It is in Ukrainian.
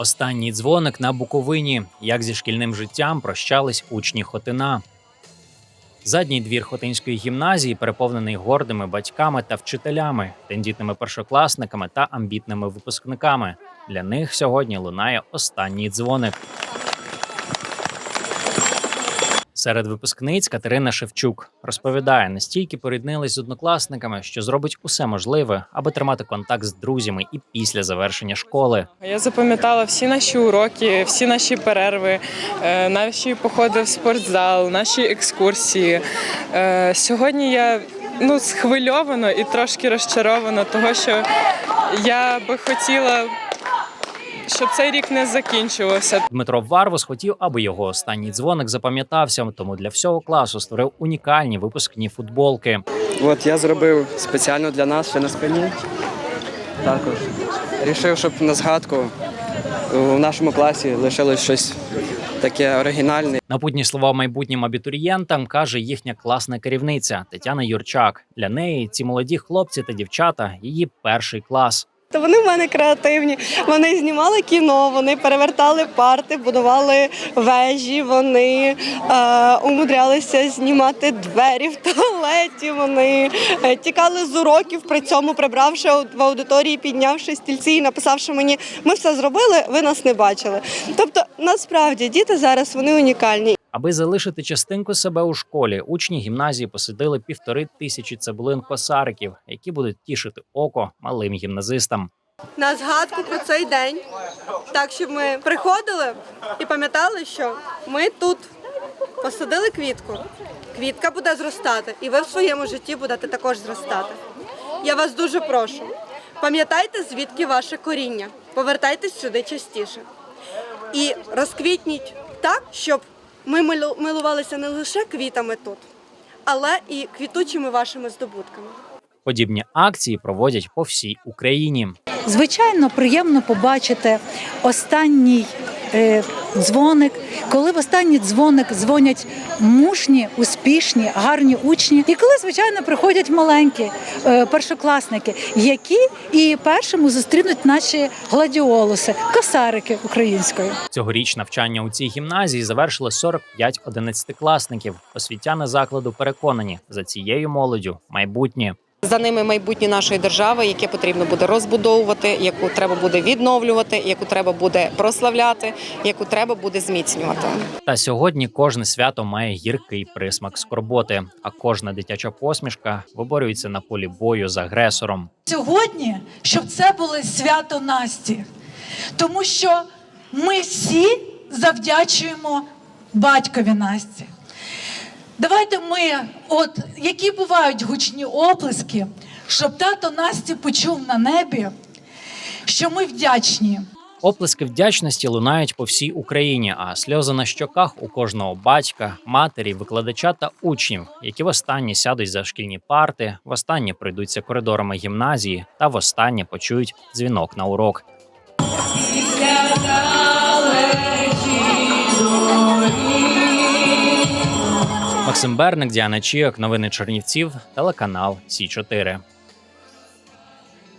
Останній дзвоник на Буковині. Як зі шкільним життям прощались учні Хотина. Задній двір Хотинської гімназії переповнений гордими батьками та вчителями, тендітними першокласниками та амбітними випускниками. Для них сьогодні лунає останній дзвоник. Серед випускниць Катерина Шевчук розповідає, настільки поріднились з однокласниками, що зробить усе можливе, аби тримати контакт з друзями і після завершення школи. Я запам'ятала всі наші уроки, всі наші перерви, е, наші походи в спортзал, наші екскурсії. Е, Сьогодні я ну, схвильована і трошки розчарована, того що я би хотіла, щоб цей рік не закінчувався. Дмитро Варвус хотів, аби його останній дзвоник запам'ятався, тому для всього класу створив унікальні випускні футболки. От я зробив спеціально для нас ще на спині. Також. Рішив, щоб на згадку в нашому класі лишилось щось таке оригінальне. Напутні слова майбутнім абітурієнтам каже їхня класна керівниця Тетяна Юрчак. Для неї ці молоді хлопці та дівчата її перший клас. То вони в мене креативні. Вони знімали кіно, вони перевертали парти, будували вежі. Вони е, умудрялися знімати двері в туалеті. Вони е, тікали з уроків, при цьому прибравши в аудиторії, піднявши стільці і написавши мені, ми все зробили, ви нас не бачили. Тобто, насправді діти зараз вони унікальні. Аби залишити частинку себе у школі, учні гімназії посадили півтори тисячі цибулин косариків, які будуть тішити око малим гімназистам. на згадку про цей день, так щоб ми приходили і пам'ятали, що ми тут посадили квітку. Квітка буде зростати, і ви в своєму житті будете також зростати. Я вас дуже прошу. Пам'ятайте, звідки ваше коріння. Повертайтесь сюди частіше. І розквітніть так, щоб ми милу- милувалися не лише квітами тут, але і квітучими вашими здобутками. Подібні акції проводять по всій Україні. Звичайно, приємно побачити останній дзвоник, коли в останній дзвоник дзвонять мужні, успішні, гарні учні, і коли, звичайно, приходять маленькі е, першокласники, які і першими зустрінуть наші гладіолуси, косарики українською. Цьогоріч навчання у цій гімназії завершили 45 одинадцятикласників. Освітяни закладу переконані, за цією молоддю майбутнє. За ними майбутнє нашої держави, яке потрібно буде розбудовувати, яку треба буде відновлювати, яку треба буде прославляти, яку треба буде зміцнювати. Та сьогодні кожне свято має гіркий присмак скорботи, а кожна дитяча посмішка виборюється на полі бою з агресором. сьогодні, щоб це було свято Насті, тому що ми всі завдячуємо батькові Насті. Давайте ми, от які бувають гучні оплески, щоб тато Насті почув на небі, що ми вдячні. Оплески вдячності лунають по всій Україні, а сльози на щоках у кожного батька, матері, викладача та учнів, які востаннє сядуть за шкільні парти, востаннє пройдуться коридорами гімназії та востаннє почують дзвінок на урок. Максим Берник, Діана Чіок, новини Чернівців, телеканал Сі 4